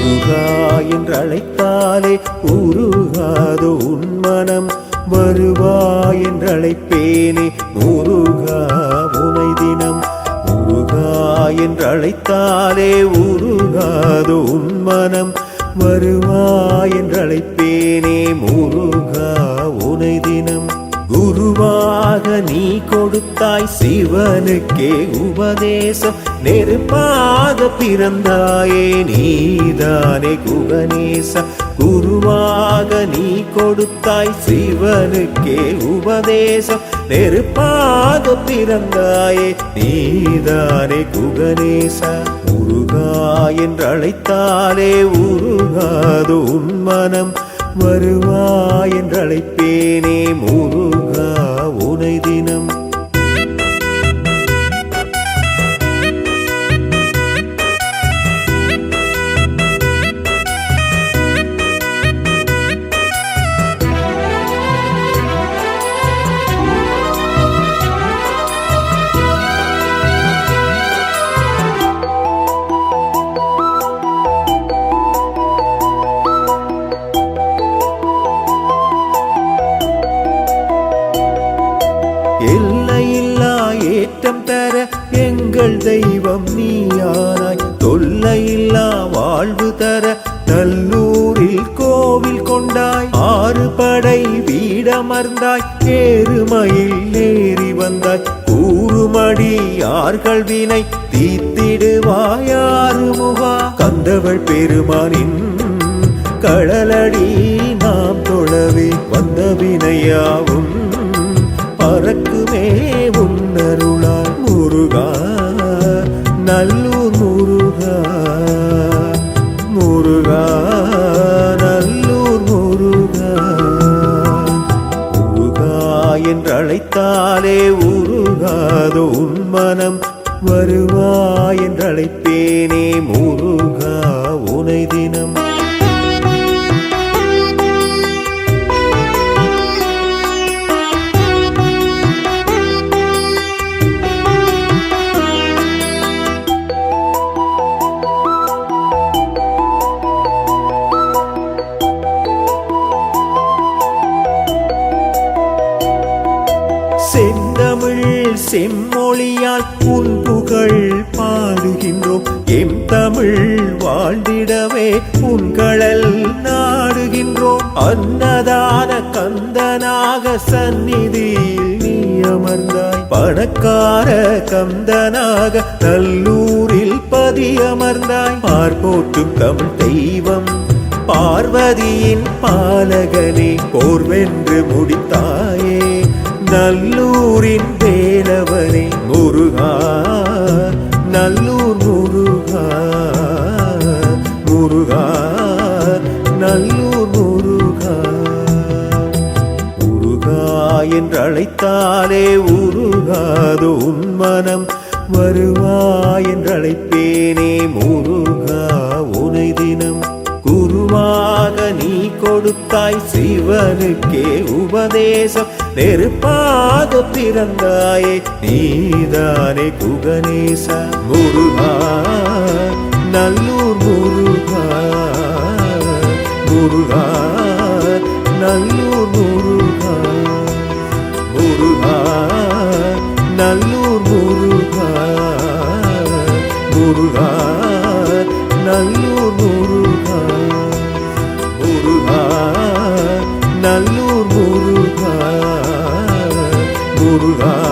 முருகா என்றழைத்தாலே உருகாதோ உன்மனம் வருவா என்றழைப்பேனே முருகா உனை தினம். முருகா என்றழைத்தாலே உருகாதோ உன்மனம் வருவா என்றழைப்பேனே முருகா உனை நெருப்பாக நீ கொடுத்தாய் சிவனுக்கே உபதேசம். நெருப்பாக பிறந்தாயே நீதானே குகநேச குருவாக நீ கொடுத்தாய் சிவனுக்கே உபதேசம். நெருப்பாக பிறந்தாயே நீதானே குகநேச முருகா என்றழைத்தாலே உருகாது உன் மனம். வருவாய் என்றழைப்பேனே முருகா வீடமர்ந்தாய் ஏறுமையில் ஏறி வந்தாய். கூறுமடி யார்கள் வினை தீத்திடுவாயாருமுகா கந்தவள் பெருமானின் கடலடி நாம் தொழவே வந்த வினையாவும் பறக்குமே உன்னருளா? வருவா என்றழைப்பேனே முருகா உனை தினம் செந்தமிழ் செம்மொழியால் உன் புகழ் பாடுகின்றோம். எம் தமிழ் வாழ்ந்திடவே உன்களல் நாடுகின்றோம். அன்னதான கந்தனாக சந்நிதியில் நீ அமர்ந்தாய். பணக்கார கந்தனாக நல்லூரில் பதி அமர்ந்தாய் பார்ப்போட்டும் தமிழ் தெய்வம் பார்வதியின் பாலகனே. போர்வென்று முடித்தாயே. நல்லூரின் வேலவனே முருகா நல்லூர் முருகா முருகா நல்லூர் முருகா. முருகா என்றழைத்தாலே உருகாது உன் மனம் வருவாய் என்றழைப்பேனே முருகா உனை தினம் கொடுத்தாய் சிவனுக்கே உபதேசம். நெருப்பாக பிறந்தாயே நீதானே குகணேச முருகா நல்லூர் முருகா முருகா நல்லூர் முருகா. முருகா